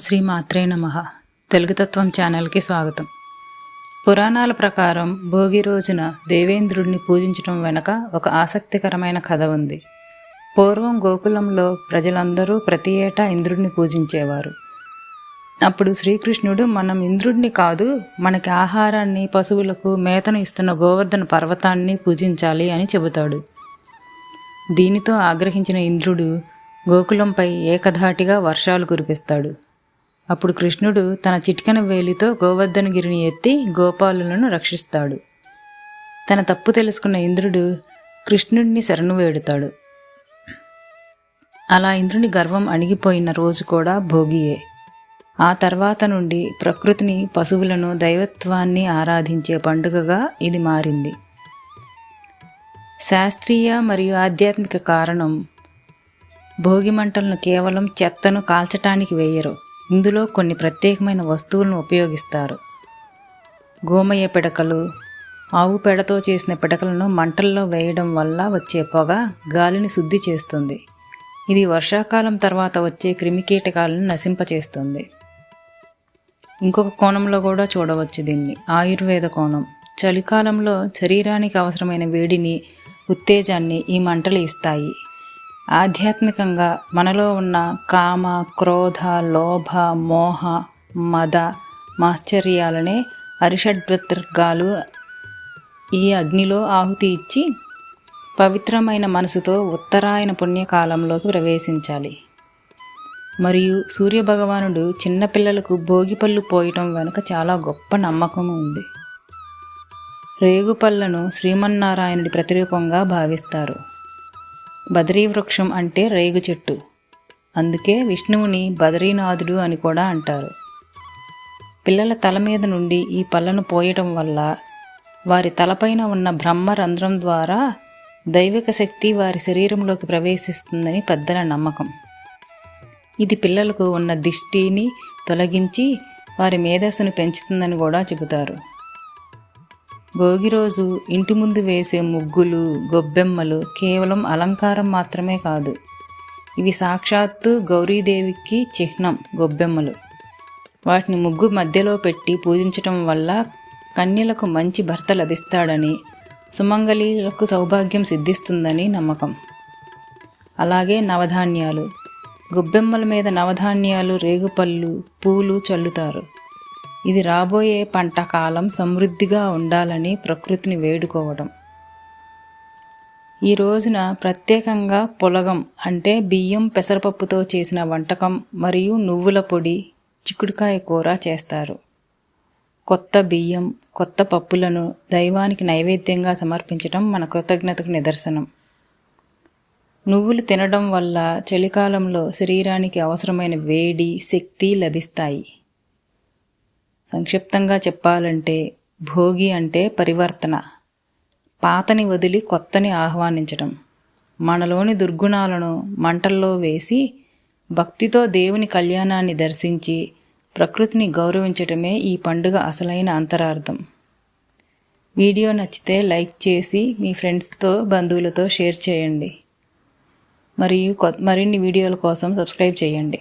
శ్రీ మాత్రే నమ. తెలుగుతత్వం ఛానల్కి స్వాగతం. పురాణాల ప్రకారం భోగి రోజున దేవేంద్రుడిని పూజించడం వెనక ఒక ఆసక్తికరమైన కథ ఉంది. పూర్వం గోకులంలో ప్రజలందరూ ప్రతి ఏటా ఇంద్రుడిని పూజించేవారు. అప్పుడు శ్రీకృష్ణుడు మనం ఇంద్రుడిని కాదు మనకి ఆహారాన్ని పశువులకు మేతను ఇస్తున్న గోవర్ధన పర్వతాన్ని పూజించాలి అని చెబుతాడు. దీనితో ఆగ్రహించిన ఇంద్రుడు గోకులంపై ఏకధాటిగా వర్షాలు కురిపిస్తాడు. అప్పుడు కృష్ణుడు తన చిట్కన వేలితో గోవర్ధనగిరిని ఎత్తి గోపాలులను రక్షిస్తాడు. తన తప్పు తెలుసుకున్న ఇంద్రుడు కృష్ణుడిని శరణు వేడుతాడు. అలా ఇంద్రుని గర్వం అణిగిపోయిన రోజు కూడా భోగియే. ఆ తర్వాత నుండి ప్రకృతిని పశువులను దైవత్వాన్ని ఆరాధించే పండుగగా ఇది మారింది. శాస్త్రీయ మరియు ఆధ్యాత్మిక కారణం భోగి మంటలను కేవలం చెత్తను కాల్చటానికి వేయరు. ఇందులో కొన్ని ప్రత్యేకమైన వస్తువులను ఉపయోగిస్తారు. గోమయ్య పిడకలు ఆవు పెడతో చేసిన పిడకలను మంటల్లో వేయడం వల్ల వచ్చే పొగ గాలిని శుద్ధి చేస్తుంది. ఇది వర్షాకాలం తర్వాత వచ్చే క్రిమికీటకాలను నశింపచేస్తుంది. ఇంకొక కోణంలో కూడా చూడవచ్చు దీన్ని. ఆయుర్వేద కోణం. చలికాలంలో శరీరానికి అవసరమైన వేడిని ఉత్తేజాన్ని ఈ మంటలు ఇస్తాయి. ఆధ్యాత్మికంగా మనలో ఉన్న కామ క్రోధ లోభ మోహ మద మాశ్చర్యాలనే అరిషడ్వత్రర్గాలు ఈ అగ్నిలో ఆహుతి ఇచ్చి పవిత్రమైన మనసుతో ఉత్తరాయణ పుణ్యకాలంలోకి ప్రవేశించాలి. మరియు సూర్యభగవానుడు చిన్నపిల్లలకు భోగిపళ్ళు పోయటం వెనుక చాలా గొప్ప నమ్మకం ఉంది. రేగుపళ్ళను శ్రీమన్నారాయణుడి ప్రతిరూపంగా భావిస్తారు. బదరీ వృక్షం అంటే రేగు చెట్టు. అందుకే విష్ణువుని బదరీనాథుడు అని కూడా అంటారు. పిల్లల తల మీద నుండి ఈ పళ్ళను పోయటం వల్ల వారి తలపైన ఉన్న బ్రహ్మ రంధ్రం ద్వారా దైవిక శక్తి వారి శరీరంలోకి ప్రవేశిస్తుందని పెద్దల నమ్మకం. ఇది పిల్లలకు ఉన్న దిష్టిని తొలగించి వారి మేధస్సును పెంచుతుందని కూడా చెబుతారు. భోగి రోజు ఇంటి ముందు వేసే ముగ్గులు గొబ్బెమ్మలు కేవలం అలంకారం మాత్రమే కాదు. ఇవి సాక్షాత్తు గౌరీదేవికి చిహ్నం గొబ్బెమ్మలు. వాటిని ముగ్గు మధ్యలో పెట్టి పూజించటం వల్ల కన్యలకు మంచి భర్త లభిస్తాడని సుమంగళీలకు సౌభాగ్యం సిద్ధిస్తుందని నమ్మకం. అలాగే నవధాన్యాలు. గొబ్బెమ్మల మీద నవధాన్యాలు రేగుపళ్ళు పూలు చల్లుతారు. ఇది రాబోయే పంట కాలం సమృద్ధిగా ఉండాలని ప్రకృతిని వేడుకోవడం. ఈ రోజున ప్రత్యేకంగా పొలగం అంటే బియ్యం పెసరపప్పుతో చేసిన వంటకం మరియు నువ్వుల పొడి చిక్కుడుకాయ కూర చేస్తారు. కొత్త బియ్యం కొత్త పప్పులను దైవానికి నైవేద్యంగా సమర్పించడం మన కృతజ్ఞతకు నిదర్శనం. నువ్వులు తినడం వల్ల చలికాలంలో శరీరానికి అవసరమైన వేడి శక్తి లభిస్తాయి. సంక్షిప్తంగా చెప్పాలంటే భోగి అంటే పరివర్తన. పాతని వదిలి కొత్తని ఆహ్వానించడం మనలోని దుర్గుణాలను మంటల్లో వేసి భక్తితో దేవుని కళ్యాణాన్ని దర్శించి ప్రకృతిని గౌరవించటమే ఈ పండుగ అసలైన అంతరార్థం. వీడియో నచ్చితే లైక్ చేసి మీ ఫ్రెండ్స్తో బంధువులతో షేర్ చేయండి. మరియు మరిన్ని వీడియోల కోసం సబ్స్క్రైబ్ చేయండి.